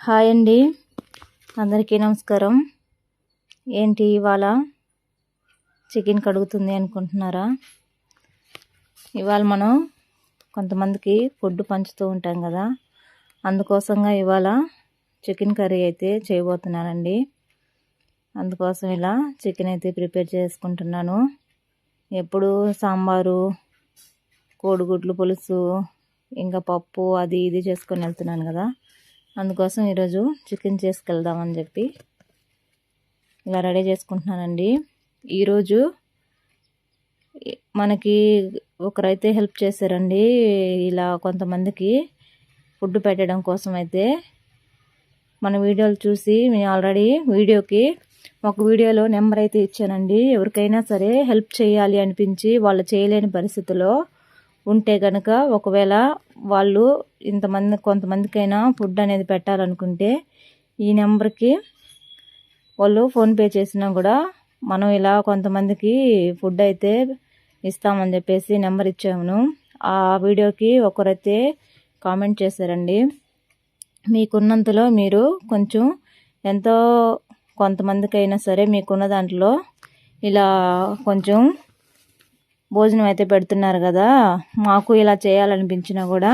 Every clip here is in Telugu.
హాయ్ అండి. అందరికీ నమస్కారం. ఏంటి ఇవాళ చికెన్ కడుగుతుంది అనుకుంటున్నారా? ఇవాళ మనం కొంతమందికి ఫుడ్ పంచుతూ ఉంటాం కదా. అందుకోసంగా ఇవాళ చికెన్ కర్రీ అయితే చేయబోతున్నానండి. అందుకోసం ఇలా చికెన్ అయితే ప్రిపేర్ చేసుకుంటున్నాను. ఎప్పుడు సాంబారు కోడిగుడ్లు పులుసు ఇంకా పప్పు అది ఇది చేసుకొని వెళ్తున్నాను కదా. అందుకోసం ఈరోజు చికెన్ చేసుకెళ్దామని చెప్పి ఇలా రెడీ చేసుకుంటున్నానండి. ఈరోజు మనకి ఒకరైతే హెల్ప్ చేశారండి. ఇలా కొంతమందికి ఫుడ్ పెట్టడం కోసం అయితే మన వీడియోలు చూసి మేము ఆల్రెడీ వీడియోకి ఒక వీడియోలో నెంబర్ అయితే ఇచ్చానండి. ఎవరికైనా సరే హెల్ప్ చేయాలి అనిపించి వాళ్ళు చేయలేని పరిస్థితిలో ఉంటే కనుక ఒకవేళ వాళ్ళు ఇంతమంది కొంతమందికైనా ఫుడ్ అనేది పెట్టాలనుకుంటే ఈ నెంబర్కి వాళ్ళు ఫోన్పే చేసినా కూడా మనం ఇలా కొంతమందికి ఫుడ్ అయితే ఇస్తామని చెప్పేసి నెంబర్ ఇచ్చాము ఆ వీడియోకి ఒకరైతే కామెంట్ చేశారండి. మీకున్నంతలో మీరు కొంచెం ఎంతో కొంతమందికైనా సరే మీకున్న దాంట్లో ఇలా కొంచెం భోజనం అయితే పెడుతున్నారు కదా మాకు ఇలా చేయాలనిపించినా కూడా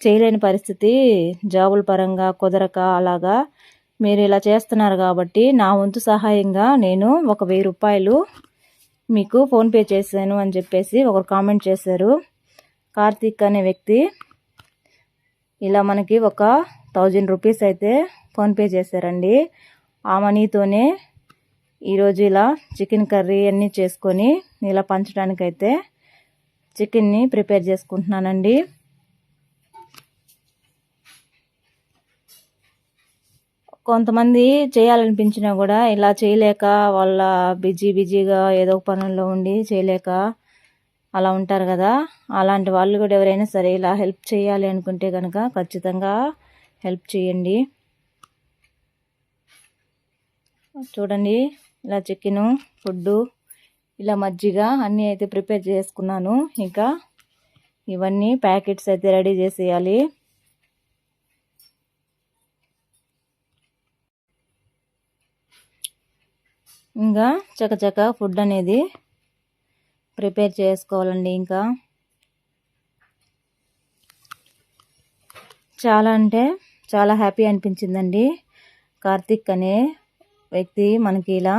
చేయలేని పరిస్థితి. జాబుల పరంగా కుదరక అలాగా మీరు ఇలా చేస్తున్నారు కాబట్టి నా వంతు సహాయంగా నేను ఒక వెయ్యి రూపాయలు మీకు ఫోన్పే చేశాను అని చెప్పేసి ఒకరు కామెంట్ చేశారు. కార్తీక్ అనే వ్యక్తి ఇలా మనకి ఒక థౌజండ్ రూపీస్ అయితే ఫోన్పే చేశారండి. ఆ మనీతోనే ఈరోజు ఇలా చికెన్ కర్రీ అన్నీ చేసుకొని ఇలా పంచడానికైతే చికెన్ని ప్రిపేర్ చేసుకుంటున్నానండి. కొంతమంది చేయాలనిపించినా కూడా ఇలా చేయలేక వాళ్ళ బిజీ బిజీగా ఏదో పనుల్లో ఉండి చేయలేక అలా ఉంటారు కదా. అలాంటి వాళ్ళు కూడా ఎవరైనా సరే ఇలా హెల్ప్ చేయాలి అనుకుంటే కనుక ఖచ్చితంగా హెల్ప్ చేయండి. చూడండి. ఇలా చికెను ఫుడ్డు ఇలా మజ్జిగ అన్నీ అయితే ప్రిపేర్ చేసుకున్నాను. ఇంకా ఇవన్నీ ప్యాకెట్స్ అయితే రెడీ చేసేయాలి. ఇంకా చకచక ఫుడ్ అనేది ప్రిపేర్ చేసుకోవాలండి ఇంకా. చాలా అంటే చాలా హ్యాపీ అనిపించిందండి. కార్తిక్ అనే వ్యక్తి మనకి ఇలా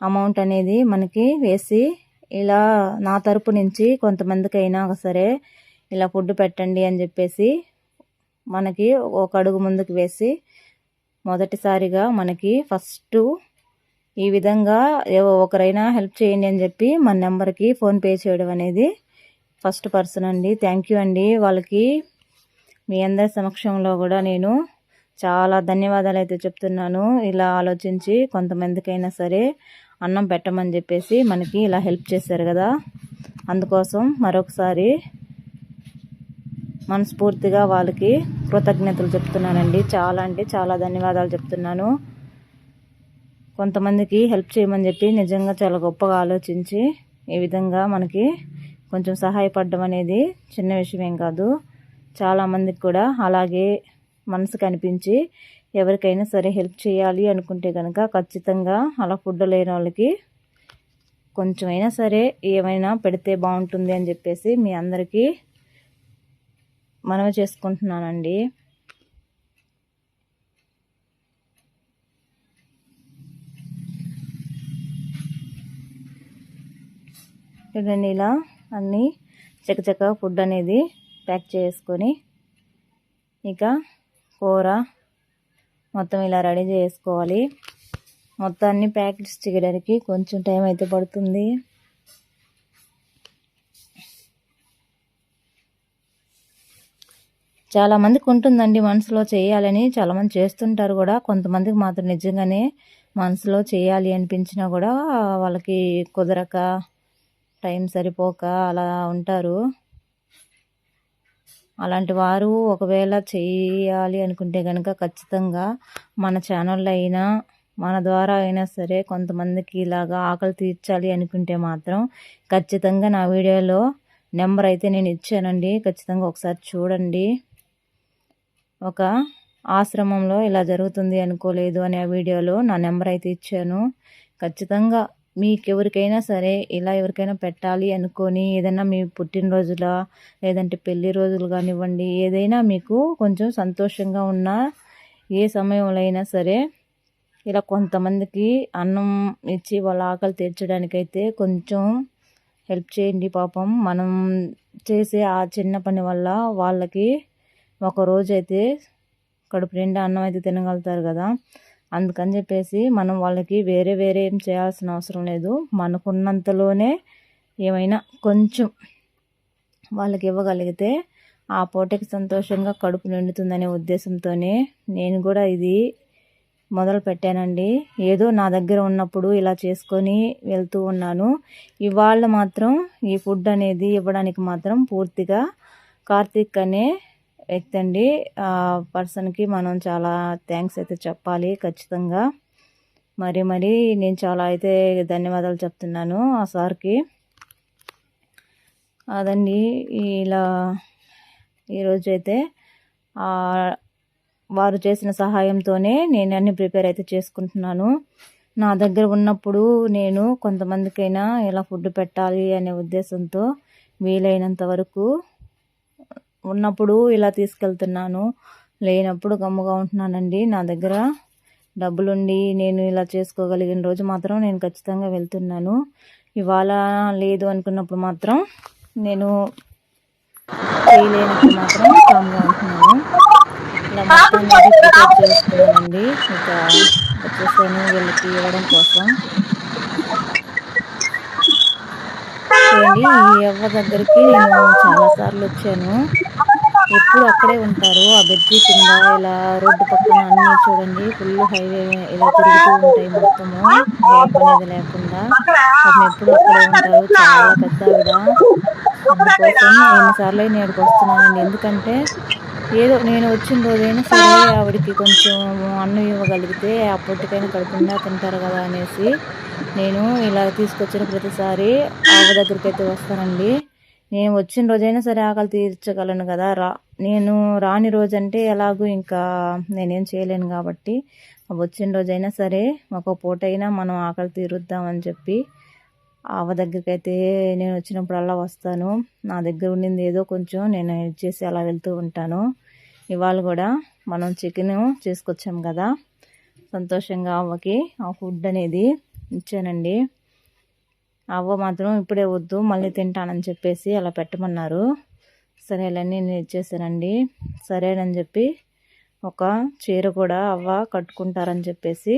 అమౌంట్ అనేది మనకి వేసి ఇలా నా తరపు నుంచి కొంతమందికైనా సరే ఇలా ఫుడ్ పెట్టండి అని చెప్పేసి మనకి ఒక అడుగు ముందుకు వేసి మొదటిసారిగా మనకి ఫస్ట్ ఈ విధంగా ఒకరైనా హెల్ప్ చేయండి అని చెప్పి మన నెంబర్కి ఫోన్పే చేయడం అనేది ఫస్ట్ పర్సన్ అండి. థ్యాంక్ యూ అండి. వాళ్ళకి మీ అందరి సమక్షంలో కూడా నేను చాలా ధన్యవాదాలు అయితే చెప్తున్నాను. ఇలా ఆలోచించి కొంతమందికైనా సరే అన్నం పెట్టమని చెప్పేసి మనకి ఇలా హెల్ప్ చేశారు కదా. అందుకోసం మరొకసారి మనస్ఫూర్తిగా వాళ్ళకి కృతజ్ఞతలు చెప్తున్నానండి. చాలా అంటే చాలా ధన్యవాదాలు చెప్తున్నాను. కొంతమందికి హెల్ప్ చేయమని చెప్పి నిజంగా చాలా గొప్పగా ఆలోచించి ఈ విధంగా మనకి కొంచెం సహాయపడడం అనేది చిన్న విషయం ఏం కాదు. చాలామందికి కూడా అలాగే మనసు కనిపించి ఎవరికైనా సరే హెల్ప్ చేయాలి అనుకుంటే కనుక ఖచ్చితంగా అలా ఫుడ్ లేని వాళ్ళకి కొంచెమైనా సరే ఏమైనా పెడితే బాగుంటుంది అని చెప్పేసి మీ అందరికీ మనవి చేసుకుంటున్నానండి. చూడండి ఇలా అన్నీ చకచక ఫుడ్ అనేది ప్యాక్ చేసుకొని ఇక కూర మొత్తం ఇలా రెడీ చేసుకోవాలి. మొత్తాన్ని ప్యాకెట్స్ చేయడానికి కొంచెం టైం అయితే పడుతుంది. చాలామందికి ఉంటుందండి మనసులో చేయాలని. చాలామంది చేస్తుంటారు కూడా. కొంతమందికి మాత్రం నిజంగానే మనసులో చేయాలి అనిపించినా కూడా వాళ్ళకి కుదరక టైం సరిపోక అలా ఉంటారు. అలాంటి వారు ఒకవేళ చేయాలి అనుకుంటే కనుక ఖచ్చితంగా మన ఛానల్లో అయినా మన ద్వారా అయినా సరే కొంతమందికి ఇలాగా ఆకలి తీర్చాలి అనుకుంటే మాత్రం ఖచ్చితంగా నా వీడియోలో నెంబర్ అయితే నేను ఇచ్చానండి. ఖచ్చితంగా ఒకసారి చూడండి. ఒక ఆశ్రమంలో ఇలా జరుగుతుంది అనుకోలేదు అని ఆ వీడియోలో నా నెంబర్ అయితే ఇచ్చాను. ఖచ్చితంగా మీకు ఎవరికైనా సరే ఇలా ఎవరికైనా పెట్టాలి అనుకొని ఏదైనా మీ పుట్టినరోజుల లేదంటే పెళ్ళి రోజులు కానివ్వండి ఏదైనా మీకు కొంచెం సంతోషంగా ఉన్న ఏ సమయంలో అయినా సరే ఇలా కొంతమందికి అన్నం ఇచ్చి వాళ్ళ ఆకలి తీర్చడానికైతే కొంచెం హెల్ప్ చేయండి పాపం. మనం చేసే ఆ చిన్న పని వల్ల వాళ్ళకి ఒక రోజు అయితే కడుపు నిండా అన్నం అయితే తినగలుగుతారు కదా. అందుకని చెప్పేసి మనం వాళ్ళకి వేరే వేరే ఏం చేయాల్సిన అవసరం లేదు. మనకున్నంతలోనే ఏమైనా కొంచెం వాళ్ళకి ఇవ్వగలిగితే ఆ పూటకి సంతోషంగా కడుపు నిండుతుందనే ఉద్దేశంతోనే నేను కూడా ఇది మొదలు పెట్టానండి. ఏదో నా దగ్గర ఉన్నప్పుడు ఇలా చేసుకొని వెళ్తూ ఉన్నాను. ఇవాళ మాత్రం ఈ ఫుడ్ అనేది ఇవ్వడానికి మాత్రం పూర్తిగా కార్తీక్ అనే వ్యక్తి అండి ఆ పర్సన్కి మనం చాలా థ్యాంక్స్ అయితే చెప్పాలి ఖచ్చితంగా. మరి మరి నేను చాలా అయితే ధన్యవాదాలు చెప్తున్నాను ఆ సార్కి అదండి ఇలా ఈరోజు అయితే వారు చేసిన సహాయంతోనే నేను అన్ని ప్రిపేర్ అయితే చేసుకుంటున్నాను. నా దగ్గర ఉన్నప్పుడు నేను కొంతమందికైనా ఎలా ఫుడ్ పెట్టాలి అనే ఉద్దేశంతో వీలైనంత వరకు ఉన్నప్పుడు ఇలా తీసుకెళ్తున్నాను. లేనప్పుడు గమ్ముగా ఉంటున్నానండి. నా దగ్గర డబ్బులుండి నేను ఇలా చేసుకోగలిగిన రోజు మాత్రం నేను ఖచ్చితంగా వెళ్తున్నాను. ఇవాళ లేదు అనుకున్నప్పుడు మాత్రం నేను చేయలేనప్పుడు మాత్రం కామ్గా ఉంటున్నాను. ఇలా మొత్తం ప్రిపేర్ చేసుకున్నానండి ఇక వచ్చేసాను వీళ్ళకి ఇవ్వడం కోసం. చూడండి ఈ అవ్వ దగ్గరికి నేను చాలాసార్లు వచ్చాను. ఎప్పుడు అక్కడే ఉంటారు. ఆ బెడ్జి కింద ఇలా రోడ్డు పక్కన అన్నీ చూడండి. ఫుల్ హైవే ఇలా తిరుగుతూ ఉంటాయి మొత్తము. గ్యాప్ అనేది లేకుండా. అతను ఎప్పుడు అక్కడే ఉంటారు. చాలా పెద్ద ఆవిడ. అందుకోసం ఎన్నిసార్లు అయినా ఇక్కడికి వస్తున్నానండి. ఎందుకంటే ఏదో నేను వచ్చిన రోజైనా సరే ఆవిడకి కొంచెం అన్నం ఇవ్వగలిగితే అప్పటికైనా కడుపుండా తింటారు కదా అనేసి నేను ఇలా తీసుకొచ్చిన ప్రతిసారి ఆవ దగ్గరికి అయితే వస్తానండి. నేను వచ్చిన రోజైనా సరే ఆకలి తీర్చగలను కదా. రా నేను రాని రోజు అంటే ఎలాగూ ఇంకా నేనేం చేయలేను కాబట్టి వచ్చిన రోజైనా సరే ఒక పూటైనా మనం ఆకలి తీరుద్దామని చెప్పి ఆవ దగ్గరికి అయితే నేను వచ్చినప్పుడల్లా వస్తాను. నా దగ్గర ఉండింది ఏదో కొంచెం నేను ఇచ్చేసి అలా వెళ్తూ ఉంటాను. ఇవాళ కూడా మనం చికెన్ చేసుకొచ్చాం కదా. సంతోషంగా అవ్వకి ఆ ఫుడ్ అనేది ఇచ్చానండి. అవ్వ మాత్రం ఇప్పుడే వద్దు మళ్ళీ తింటానని చెప్పేసి అలా పెట్టమన్నారు. సరే సరేలన్నీ నేను ఇచ్చేసానండి సరేనని చెప్పి ఒక చీర కూడా అవ్వ కట్టుకుంటారని చెప్పేసి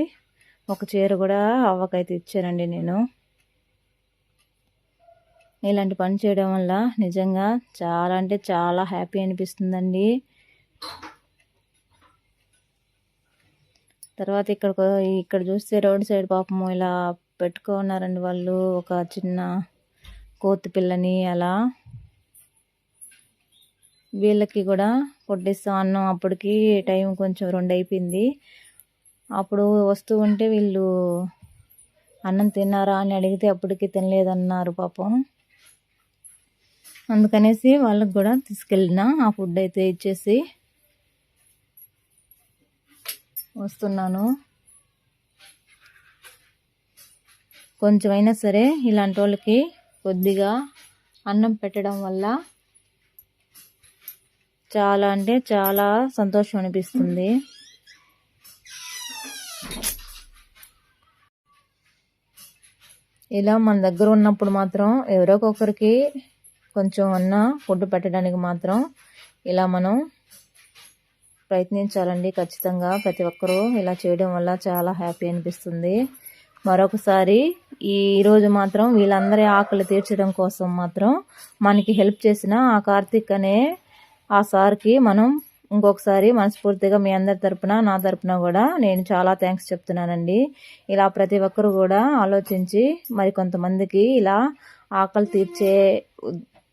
ఒక చీర కూడా అవ్వకైతే ఇచ్చానండి నేను. ఇలాంటి పని చేయడం వల్ల నిజంగా చాలా అంటే చాలా హ్యాపీ అనిపిస్తుందండి. తర్వాత ఇక్కడ ఇక్కడ చూస్తే రోడ్ సైడ్ పాపము ఇలా పెట్టుకున్నారండి వాళ్ళు. ఒక చిన్న కోతి పిల్లని అలా. వీళ్ళకి కూడా కొట్టిస్తాం అన్నం. అప్పటికి టైం కొంచెం రెండు అయిపోయింది అప్పుడు వస్తూ ఉంటే వీళ్ళు అన్నం తిన్నారా అని అడిగితే అప్పటికి తినలేదన్నారు పాపం. అందుకనేసి వాళ్ళకి కూడా తీసుకెళ్ళిన ఆ ఫుడ్ అయితే ఇచ్చేసి. వస్తున్నాను. కొంచెమైనా సరే ఇలాంటి వాళ్ళకి కొద్దిగా అన్నం పెట్టడం వల్ల చాలా అంటే చాలా సంతోషం అనిపిస్తుంది. ఇలా మన దగ్గర ఉన్నప్పుడు మాత్రం ఎవరో ఒకరికి కొంచెం అన్న ఫుడ్ పెట్టడానికి మాత్రం ఇలా మనం ప్రయత్నించాలండి ఖచ్చితంగా. ప్రతి ఒక్కరూ ఇలా చేయడం వల్ల చాలా హ్యాపీ అనిపిస్తుంది. మరొకసారి ఈరోజు మాత్రం వీళ్ళందరి ఆకలి తీర్చడం కోసం మాత్రం మనకి హెల్ప్ చేసిన ఆ కార్తీక్ అనే ఆ సార్కి మనం ఇంకొకసారి మనస్ఫూర్తిగా మీ అందరి తరపున నా తరపున కూడా నేను చాలా థ్యాంక్స్ చెప్తున్నానండి. ఇలా ప్రతి ఒక్కరు కూడా ఆలోచించి మరి కొంతమందికి ఇలా ఆకలి తీర్చే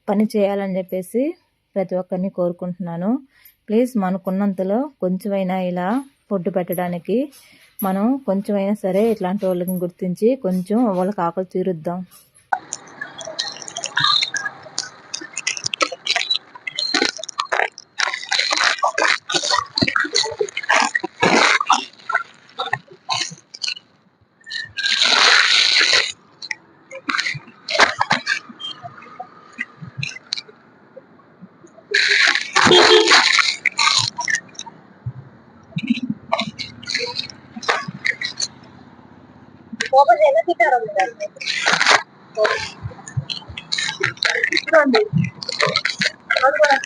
పని చేయాలని చెప్పేసి ప్రతి ఒక్కరిని కోరుకుంటున్నాను. ప్లీజ్ మనకున్నంతలో కొంచెమైనా ఇలా ఫుడ్ పెట్టడానికి మనం కొంచెమైనా సరే ఇట్లాంటి వాళ్ళకి గుర్తించి కొంచెం వాళ్ళకి ఆకలి తీరుద్దాం. കിട്ടാറുണ്ട് അതുപോലെ